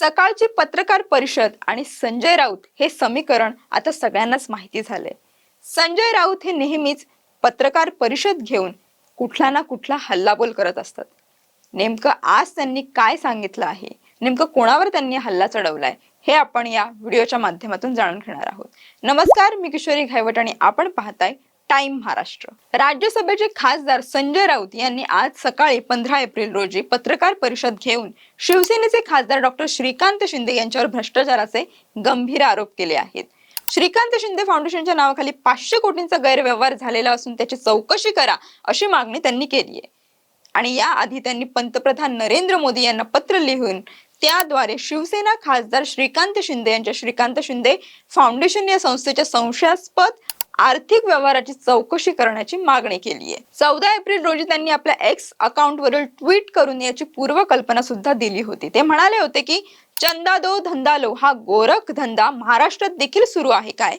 सकाळची पत्रकार परिषद आणि संजय राऊत हे समीकरण आता सगळ्यांनाच माहिती झालंय. संजय राऊत हे नेहमीच पत्रकार परिषद घेऊन कुठला ना कुठला हल्लाबोल करत असतात. नेमकं आज त्यांनी काय सांगितलं आहे? नेमकं कोणावर त्यांनी हल्ला चढवलाय? हे आपण या व्हिडिओच्या माध्यमातून जाणून घेणार आहोत. नमस्कार मी किशोरी घायवट आणि आपण पाहताय टाइम महाराष्ट्र. राज्यसभेचे खासदार संजय राऊत यांनी आज सकाळी पंधरा एप्रिल रोजी पत्रकार परिषद घेऊन शिवसेनेचे खासदार डॉक्टर श्रीकांत शिंदे यांच्यावर भ्रष्टाचाराचे गंभीर आरोप केले आहेत. श्रीकांत शिंदे फाउंडेशनच्या नावाखाली पाचशे कोटींचा गैरव्यवहार झालेला असून त्याची चौकशी करा अशी मागणी त्यांनी केली आहे. आणि याआधी त्यांनी पंतप्रधान नरेंद्र मोदी यांना पत्र लिहून त्याद्वारे शिवसेना खासदार श्रीकांत शिंदे यांच्या श्रीकांत शिंदे फाउंडेशन या संस्थेच्या संशयास्पद आर्थिक व्यवहाराची चौकशी करण्याची मागणी केली आहे. चौदा एप्रिल रोजी त्यांनी आपल्या एक्स अकाउंटवरील ट्विट करून याची पूर्वकल्पना सुद्धा दिली होती. ते म्हणाले होते की चंदा दो धंदा लो. हा गोरख धंदा महाराष्ट्रात देखील सुरू आहे काय?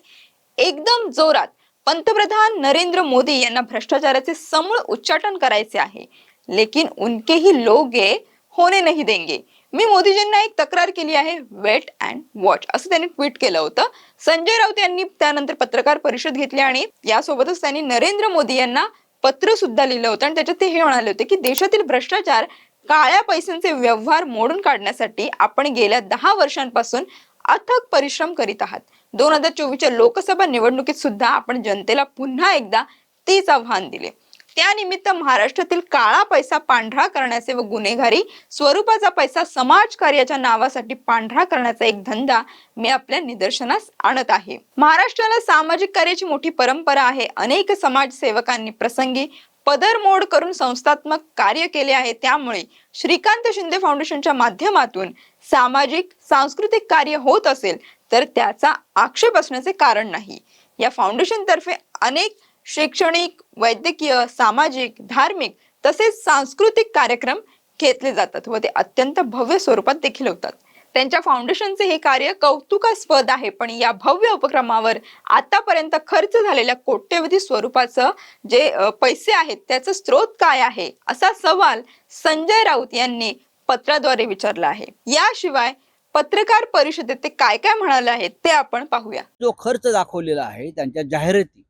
एकदम जोरात पंतप्रधान नरेंद्र मोदी यांना भ्रष्टाचाराचे समूळ उच्चाटन करायचे आहे. लेकिन उनके ही लोगे होने नहीं देंगे. मी मोदीजींना एक तक्रार केली आहे वेट अँड वॉच असं त्यांनी ट्विट केलं होतं. संजय राऊत यांनी त्यानंतर पत्रकार परिषद घेतली आणि यासोबतच त्यांनी नरेंद्र मोदी यांना पत्र सुद्धा लिहिलं होतं. आणि त्याच्यात ते हे म्हणाले होते की देशातील भ्रष्टाचार काळ्या पैशांचे व्यवहार मोडून काढण्यासाठी आपण गेल्या दहा वर्षांपासून अथक परिश्रम करीत आहात. दोन हजार चोवीसच्या लोकसभा निवडणुकीत सुद्धा आपण जनतेला पुन्हा एकदा तेच आव्हान दिले. त्यानिमित्त महाराष्ट्रातील काळा पैसा पांढरा करण्याचे व गुन्हेगारी स्वरूपाचा पैसा समाज कार्याच्या नावासाठी पांढरा करण्याचा एक धंदा मी आपल्या निदर्शनास आणत आहे. महाराष्ट्राला सामाजिक कार्याची मोठी परंपरा आहे. अनेक समाजसेवकांनी प्रसंगी पदरमोड करून संस्थात्मक कार्य केले आहे. त्यामुळे श्रीकांत शिंदे फाउंडेशनच्या माध्यमातून सामाजिक सांस्कृतिक कार्य होत असेल तर त्याचा आक्षेप असण्याचे कारण नाही. या फाउंडेशन तर्फे अनेक शैक्षणिक वैद्यकीय सामाजिक धार्मिक तसेच सांस्कृतिक कार्यक्रम घेतले जातात व ते अत्यंत भव्य स्वरूपात देखील होतात. त्यांच्या फाउंडेशनचे हे कार्य कौतुकास्पद आहे पण या भव्य उपक्रमावर आतापर्यंत खर्च झालेल्या कोट्यवधी स्वरूपाचं जे पैसे आहेत त्याचा स्रोत काय आहे असा सवाल संजय राऊत यांनी पत्राद्वारे विचारला आहे. याशिवाय पत्रकार परिषदेत ते काय काय म्हणाले आहेत ते आपण पाहूया. जो खर्च दाखवलेला आहे त्यांच्या जाहिराती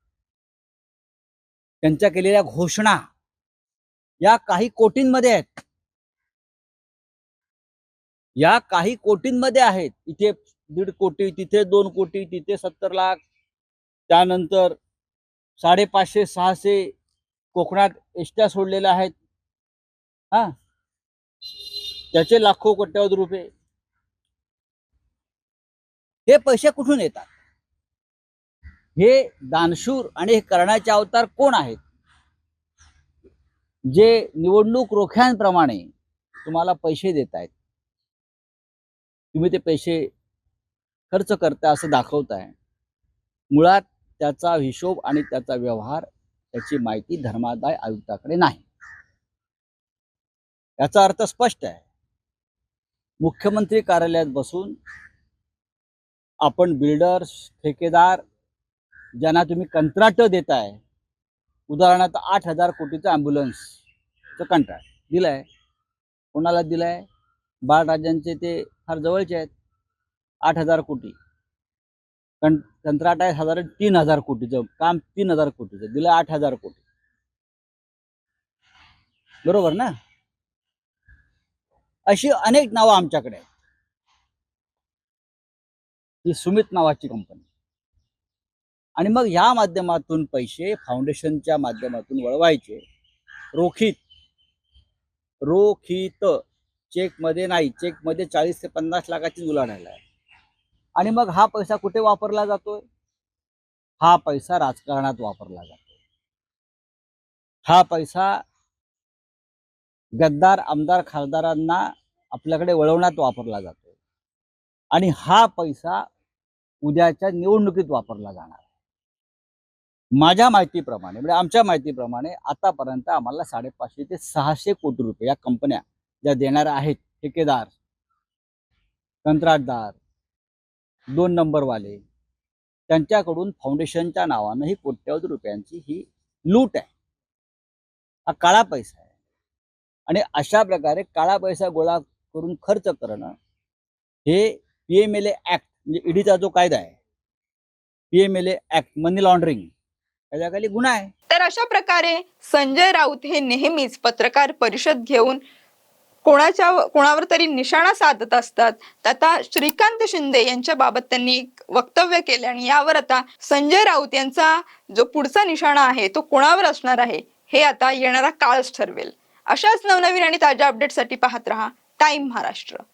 त्यांच्या केलेल्या घोषणा या काही कोटींमध्ये आहेत. या काही कोटींमध्ये आहेत. इथे दीड कोटी तिथे दोन कोटी तिथे सत्तर लाख. त्यानंतर साडेपाचशे सहाशे कोकणात एसट्या सोडलेल्या आहेत. हा. त्याचे लाखो कोट्यावधी रुपये. हे पैसे कुठून येतात? हे दानशूर आणि हे करण्याचे अवतार कोण आहेत? जे निवडणूक रोख्यांप्रमाणे तुम्हाला पैसे देत आहेत. तुम्ही ते पैसे खर्च करता असं दाखवताय. मुळात त्याचा हिशोब आणि त्याचा व्यवहार त्याची माहिती धर्मादाय आयुक्ताकडे नाही. याचा अर्थ स्पष्ट आहे. मुख्यमंत्री कार्यालयात बसून आपण बिल्डर्स ठेकेदार ज्यांना तुम्ही कंत्राट देताय उदाहरणार्थ आठ हजार कोटीचं ॲम्ब्युलन्सचं कंत्राट दिलंय. कोणाला दिलंय? बाळराजांचे ते फार जवळचे आहेत. आठ हजार कोटी. कं कंत्राट आहे साधारण तीन हजार कोटीचं काम तीन हजार कोटीचं दिलं आठ हजार कोटी. बरोबर ना? अशी अनेक नावं आमच्याकडे आहेत. ही सुमित नावाची कंपनी आणि मग या माध्यमातून पैसे फाउंडेशनच्या माध्यमातून वळवायचे. रोखीत. रोखीत. चेकमध्ये नाही. चेकमध्ये चाळीस ते पन्नास लाखाची उलाढाल आहे. आणि मग हा पैसा कुठे वापरला जातोय? हा पैसा राजकारणात वापरला जातो हा पैसा गद्दार आमदार खासदारांना आपल्याकडे वळवण्यात वापरला जातो आणि हा पैसा उद्याच्या निवडणुकीत वापरला जाणार माझ्या माहितीप्रमाणे म्हणजे आमच्या माहितीप्रमाणे आतापर्यंत आम्हाला साडेपाचशे ते सहाशे कोटी रुपये या कंपन्या ज्या देणाऱ्या आहेत ठेकेदार कंत्राटदार दोन नंबरवाले त्यांच्याकडून फाउंडेशनच्या नावानं ही कोट्यवधी रुपयांची ही लूट आहे. हा काळा पैसा आहे. आणि अशा प्रकारे काळा पैसा गोळा करून खर्च करणं हे P M L A act म्हणजे ईडीचा जो कायदा आहे P M L A act money laundering त्याच्याखाली गुन्हा आहे. तर अशा प्रकारे संजय राऊत हे नेहमीच पत्रकार परिषद घेऊन कोणाच्या कोणावर तरी निशाणा साधत असतात. आता श्रीकांत शिंदे यांच्या बाबत त्यांनी एक वक्तव्य केले आणि यावर आता संजय राऊत यांचा जो पुढचा निशाणा आहे तो कोणावर असणार आहे हे आता येणारा काळच ठरवेल. अशाच नवनवीन आणि ताज्या अपडेटसाठी पाहत रहा. टाइम महाराष्ट्र.